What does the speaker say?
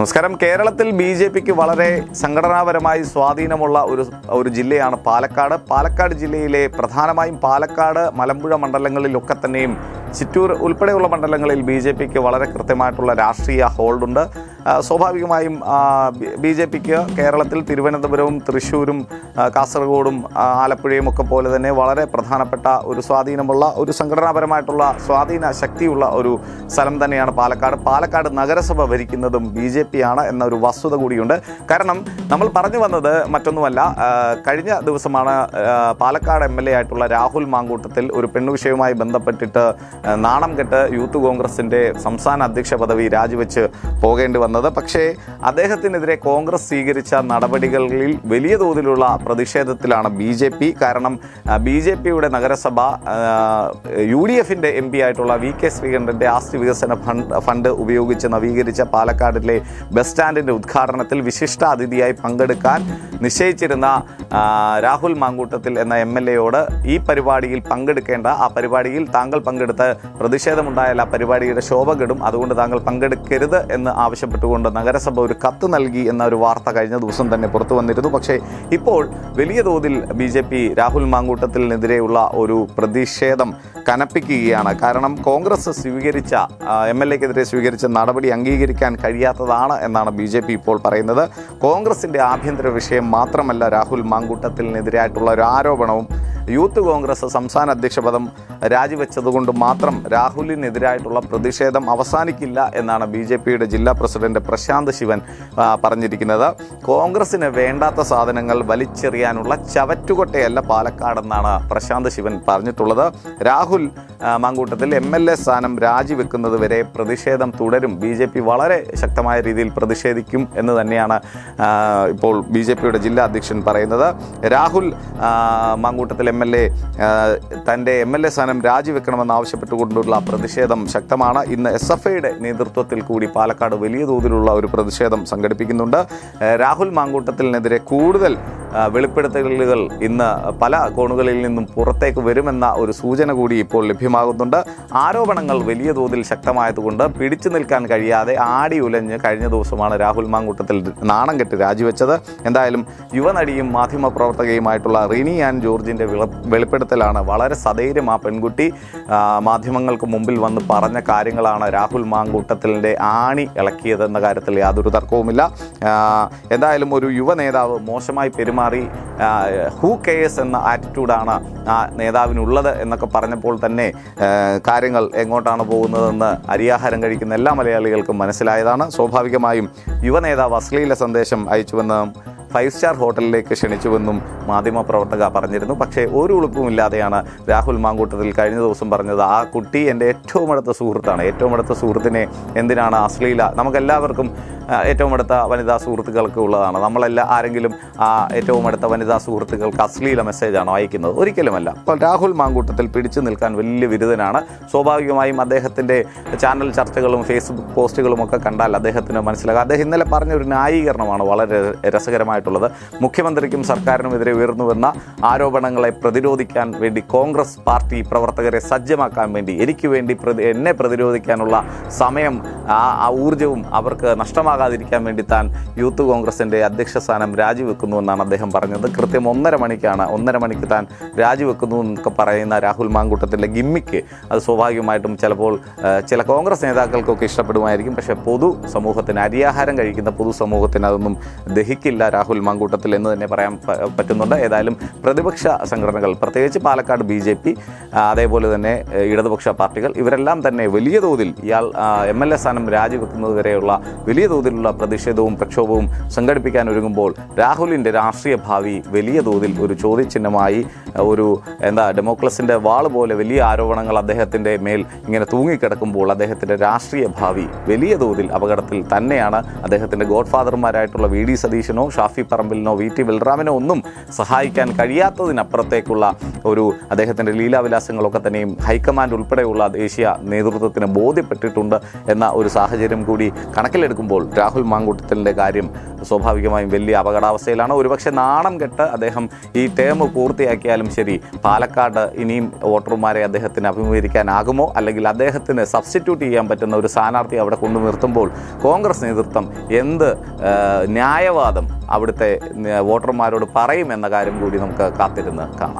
നമസ്കാരം. കേരളത്തിൽ B J പിക്ക് വളരെ സംഘടനാപരമായി സ്വാധീനമുള്ള ഒരു ഒരു ജില്ലയാണ് പാലക്കാട്. പാലക്കാട് ജില്ലയിലെ പ്രധാനമായും പാലക്കാട് മലമ്പുഴ മണ്ഡലങ്ങളിലൊക്കെ തന്നെയും ചിറ്റൂർ ഉൾപ്പെടെയുള്ള മണ്ഡലങ്ങളിൽ ബി ജെ പിക്ക് വളരെ കൃത്യമായിട്ടുള്ള രാഷ്ട്രീയ ഹോൾഡുണ്ട്. സ്വാഭാവികമായും ബി ജെ പിക്ക് കേരളത്തിൽ തിരുവനന്തപുരവും തൃശ്ശൂരും കാസർഗോഡും ആലപ്പുഴയും ഒക്കെ പോലെ തന്നെ വളരെ പ്രധാനപ്പെട്ട ഒരു സ്വാധീനമുള്ള ഒരു സംഘടനാപരമായിട്ടുള്ള സ്വാധീന ശക്തിയുള്ള ഒരു സ്ഥലം തന്നെയാണ് പാലക്കാട്. പാലക്കാട് നഗരസഭ ഭരിക്കുന്നതും ബി ജെ പി എന്നൊരു വസ്തുത കൂടിയുണ്ട്. കാരണം നമ്മൾ പറഞ്ഞു വന്നത് മറ്റൊന്നുമല്ല കഴിഞ്ഞ ദിവസമാണ് പാലക്കാട് എം എൽ എ ആയിട്ടുള്ള രാഹുൽ മാങ്കൂട്ടത്തിൽ ഒരു പെണ്ണു വിഷയവുമായി ബന്ധപ്പെട്ടിട്ട് നാണം കെട്ട് യൂത്ത് കോൺഗ്രസിന്റെ സംസ്ഥാന അധ്യക്ഷ പദവി രാജിവെച്ച് പോകേണ്ടി വന്നത്. പക്ഷേ അദ്ദേഹത്തിനെതിരെ കോൺഗ്രസ് സ്വീകരിച്ച നടപടികളിൽ വലിയ തോതിലുള്ള പ്രതിഷേധത്തിലാണ് ബി ജെ പി. കാരണം ബി ജെ പിയുടെ നഗരസഭ യു ഡി എഫിന്റെ എം പി ആയിട്ടുള്ള വി കെ ശ്രീകണ്ഠന്റെ ആസ്തി വികസന ഫണ്ട് ഫണ്ട് ഉപയോഗിച്ച് നവീകരിച്ച പാലക്കാടിലെ ബസ് സ്റ്റാൻഡിന്റെ ഉദ്ഘാടനത്തിൽ വിശിഷ്ട അതിഥിയായി പങ്കെടുക്കാൻ നിശ്ചയിച്ചിരുന്ന രാഹുൽ മാങ്കൂട്ടത്തിൽ എന്ന എം എൽ എയോട് ഈ പരിപാടിയിൽ പങ്കെടുക്കേണ്ട ആ പരിപാടിയിൽ താങ്കൾ പങ്കെടുത്ത് പ്രതിഷേധമുണ്ടായാൽ ആ പരിപാടിയുടെ ശോഭ കെടും അതുകൊണ്ട് താങ്കൾ പങ്കെടുക്കരുത് എന്ന് ആവശ്യപ്പെട്ടുകൊണ്ട് നഗരസഭ ഒരു കത്ത് നൽകി എന്ന ഒരു വാർത്ത കഴിഞ്ഞ ദിവസം തന്നെ പുറത്തു വന്നിരുന്നു. പക്ഷേ ഇപ്പോൾ വലിയ തോതിൽ ബി ജെ പി രാഹുൽ മാങ്കൂട്ടത്തിനെതിരെയുള്ള ഒരു പ്രതിഷേധം കനപ്പിക്കുകയാണ്. കാരണം കോൺഗ്രസ് സ്വീകരിച്ച എം എൽ എക്കെതിരെ സ്വീകരിച്ച നടപടി അംഗീകരിക്കാൻ കഴിയാത്തതാണ് എന്നാണ് ബി ഇപ്പോൾ പറയുന്നത്. കോൺഗ്രസിന്റെ ആഭ്യന്തര വിഷയം മാത്രമല്ല രാഹുൽ മാങ്കൂട്ടത്തിനെതിരായിട്ടുള്ള ഒരു ആരോപണവും യൂത്ത് കോൺഗ്രസ് സംസ്ഥാന അധ്യക്ഷ പദം രാജിവെച്ചതുകൊണ്ട് മാത്രം രാഹുലിനെതിരായിട്ടുള്ള പ്രതിഷേധം അവസാനിക്കില്ല എന്നാണ് ബി ജെ പിയുടെ ജില്ലാ പ്രസിഡന്റ് പ്രശാന്ത് ശിവൻ പറഞ്ഞിരിക്കുന്നത്. കോൺഗ്രസിന് വേണ്ടാത്ത സാധനങ്ങൾ വലിച്ചെറിയാനുള്ള ചവറ്റുകൊട്ടയല്ല പാലക്കാടെന്നാണ് പ്രശാന്ത് ശിവൻ പറഞ്ഞിട്ടുള്ളത്. Rahul Mamkootathil M L A സ്ഥാനം രാജിവെക്കുന്നത് വരെ പ്രതിഷേധം തുടരും. ബി ജെ പി വളരെ ശക്തമായ രീതിയിൽ പ്രതിഷേധിക്കും എന്ന് തന്നെയാണ് ഇപ്പോൾ ബി ജെ പിയുടെ ജില്ലാ അധ്യക്ഷൻ പറയുന്നത്. Rahul Mamkootathil M L A തന്റെ എം എൽ എ സ്ഥാനം രാജിവെക്കണമെന്ന് ആവശ്യപ്പെട്ടുകൊണ്ടുള്ള പ്രതിഷേധം ശക്തമാണ്. ഇന്ന് എസ് എഫ് ഐയുടെ നേതൃത്വത്തിൽ കൂടി പാലക്കാട് വലിയ തോതിലുള്ള ഒരു പ്രതിഷേധം സംഘടിപ്പിക്കുന്നുണ്ട്. രാഹുൽ മാങ്കൂട്ടത്തിനെതിരെ കൂടുതൽ വെളിപ്പെടുത്തലുകൾ ഇന്ന് പല കോണുകളിൽ നിന്നും പുറത്തേക്ക് വരുമെന്ന ഒരു സൂചന കൂടി ഇപ്പോൾ ലഭ്യമാകുന്നുണ്ട്. ആരോപണങ്ങൾ വലിയ തോതിൽ ശക്തമായതുകൊണ്ട് പിടിച്ചു നിൽക്കാൻ കഴിയാതെ ആടി ഉലഞ്ഞ് കഴിഞ്ഞ ദിവസമാണ് രാഹുൽ മാങ്കൂട്ടത്തിൽ നാണം കെട്ട് രാജിവെച്ചത്. എന്തായാലും യുവനടിയും മാധ്യമപ്രവർത്തകയുമായിട്ടുള്ള റിനി ആൻഡ് ജോർജിന്റെ വിള വെളിപ്പെടുത്തലാണ് വളരെ സധൈര്യം ആ പെൺകുട്ടി. മാധ്യമങ്ങൾക്ക് മുമ്പിൽ വന്ന് പറഞ്ഞ കാര്യങ്ങളാണ് രാഹുൽ മാങ്കൂട്ടത്തിന്റെ ആണി ഇളക്കിയതെന്ന കാര്യത്തിൽ യാതൊരു തർക്കവുമില്ല. എന്തായാലും ഒരു യുവ നേതാവ് മോശമായി പെരുമാറി ഹൂ കെയേഴ്സ് എന്ന ആറ്റിറ്റ്യൂഡാണ് ആ നേതാവിനുള്ളത് എന്നൊക്കെ പറഞ്ഞപ്പോൾ തന്നെ കാര്യങ്ങൾ എങ്ങോട്ടാണ് പോകുന്നതെന്ന് അരിയാഹാരം കഴിക്കുന്ന എല്ലാ മലയാളികൾക്കും മനസ്സിലായതാണ്. സ്വാഭാവികമായും യുവ നേതാവ് അശ്ലീല സന്ദേശം അയച്ചുവെന്ന് ഫൈവ് സ്റ്റാർ ഹോട്ടലിലേക്ക് ക്ഷണിച്ചുവെന്നും മാധ്യമപ്രവർത്തക പറഞ്ഞിരുന്നു. പക്ഷേ ഒരു ഉളുപ്പുമില്ലാതെയാണ് രാഹുൽ മാങ്കൂട്ടത്തിൽ കഴിഞ്ഞ ദിവസം പറഞ്ഞത് ആ കുട്ടി എന്റെ ഏറ്റവും അടുത്ത സുഹൃത്താണ്. ഏറ്റവും അടുത്ത സുഹൃത്തിനെ എന്തിനാണ് അശ്ലീല? നമുക്കെല്ലാവർക്കും ഏറ്റവും അടുത്ത വനിതാ സുഹൃത്തുക്കൾക്ക് ഉള്ളതാണ്. നമ്മളെല്ലാം ആരെങ്കിലും ആ ഏറ്റവും അടുത്ത വനിതാ സുഹൃത്തുക്കൾക്ക് അശ്ലീല മെസ്സേജാണോ അയക്കുന്നത്? ഒരിക്കലുമല്ല. അപ്പോൾ രാഹുൽ മാങ്കൂട്ടത്തിൽ പിടിച്ചു നിൽക്കാൻ വലിയ വിരുദ്ധനാണ്. സ്വാഭാവികമായും അദ്ദേഹത്തിന്റെ ചാനൽ ചർച്ചകളും ഫേസ്ബുക്ക് പോസ്റ്റുകളും ഒക്കെ കണ്ടാൽ അദ്ദേഹത്തിന് മനസ്സിലാകും. അദ്ദേഹം ഇന്നലെ പറഞ്ഞ ഒരു ന്യായീകരണമാണ് വളരെ രസകരമായിട്ടുള്ളത്. മുഖ്യമന്ത്രിക്കും സർക്കാരിനുമെതിരെ എതിരെ വന്ന ആരോപണങ്ങളെ പ്രതിരോധിക്കാൻ വേണ്ടി കോൺഗ്രസ് പാർട്ടി പ്രവർത്തകരെ സജ്ജമാക്കാൻ വേണ്ടി എനിക്ക് വേണ്ടി എന്നെ പ്രതിരോധിക്കാനുള്ള സമയം ആ ഊർജവും അവർക്ക് അവർക്ക് നഷ്ടമാകാതിരിക്കാൻ വേണ്ടി താൻ യൂത്ത് കോൺഗ്രസിന്റെ അധ്യക്ഷ സ്ഥാനം രാജിവെക്കുന്നുവെന്നാണ് അദ്ദേഹം പറഞ്ഞത്. കൃത്യം ഒന്നര മണിക്കാണ് ഒന്നര മണിക്ക് താൻ രാജിവെക്കുന്നു എന്നൊക്കെ പറയുന്ന രാഹുൽ മാങ്കൂട്ടത്തിന്റെ ഗിമ്മിക്ക് അത് സ്വാഭാവികമായിട്ടും ചിലപ്പോൾ ചില കോൺഗ്രസ് നേതാക്കൾക്കൊക്കെ ഇഷ്ടപ്പെടുമായിരിക്കും. പക്ഷേ പൊതു സമൂഹത്തിന് അരിയാഹാരം കഴിക്കുന്ന പൊതുസമൂഹത്തിന് അതൊന്നും ദഹിക്കില്ല രാഹുൽ മാങ്കൂട്ടത്തിൽ എന്ന് തന്നെ പറയാൻ പറ്റുന്നുണ്ട്. ഏതായാലും പ്രതിപക്ഷ സംഘടനകൾ പ്രത്യേകിച്ച് പാലക്കാട് ബി ജെ പി അതേപോലെ തന്നെ ഇടതുപക്ഷ പാർട്ടികൾ ഇവരെല്ലാം തന്നെ വലിയ തോതിൽ ഇയാൾ എം എൽ എ സ്ഥാനം രാജിവെക്കുന്നത് വരെയുള്ള വലിയ തോതിലുള്ള പ്രതിഷേധവും പ്രക്ഷോഭവും സംഘടിപ്പിക്കാൻ ഒരുങ്ങുമ്പോൾ രാഹുലിന്റെ രാഷ്ട്രീയ ഭാവി വലിയ തോതിൽ ഒരു ചോദ്യചിഹ്നമായി ഒരു എന്താ ഡെമോക്രസിന്റെ വാൾ പോലെ വലിയ ആരോപണങ്ങൾ അദ്ദേഹത്തിന്റെ മേൽ ഇങ്ങനെ തൂങ്ങിക്കിടക്കുമ്പോൾ അദ്ദേഹത്തിന്റെ രാഷ്ട്രീയ ഭാവി വലിയ തോതിൽ അപകടത്തിൽ തന്നെയാണ് അദ്ദേഹത്തിന്റെ ഗോഡ് ഫാദർമാരായിട്ടുള്ള വി ഡി സതീശനോ ഷാഫി പറമ്പിലിനോ വി ടി ബൽറാമിനോ ഒന്നും സഹായിക്കാൻ കഴിയാത്തതിനപ്പുറത്തേക്കുള്ള ഒരു അദ്ദേഹത്തിന്റെ ലീലാവിലാസങ്ങളൊക്കെ തന്നെയും ഹൈക്കമാൻഡ് ഉൾപ്പെടെയുള്ള ദേശീയ നേതൃത്വത്തിന് ബോധ്യപ്പെട്ടിട്ടുണ്ട് എന്ന ഒരു സാഹചര്യം കൂടി കണക്കിലെടുക്കുമ്പോൾ രാഹുൽ മാങ്കുട്ടത്തലിന്റെ കാര്യം സ്വാഭാവികമായും വലിയ അപകടാവസ്ഥയിലാണ്. ഒരുപക്ഷെ നാണം കെട്ട് അദ്ദേഹം ഈ ടേം പൂർത്തിയാക്കിയാലും ശരി പാലക്കാട് ഇനിയും വോട്ടർമാരെ അദ്ദേഹത്തിന് അഭിമുഖീകരിക്കാനാകുമോ? അല്ലെങ്കിൽ അദ്ദേഹത്തിന് സബ്സ്റ്റിറ്റ്യൂട്ട് ചെയ്യാൻ പറ്റുന്ന ഒരു സ്ഥാനാർത്ഥി അവിടെ കൊണ്ടു നിർത്തുമ്പോൾ കോൺഗ്രസ് നേതൃത്വം എന്ത് ന്യായവാദം അവിടുത്തെ വോട്ടർമാരോട് പറയും എന്ന കാര്യം കൂടി നമുക്ക് കാത്തിരുന്ന് കാണാം.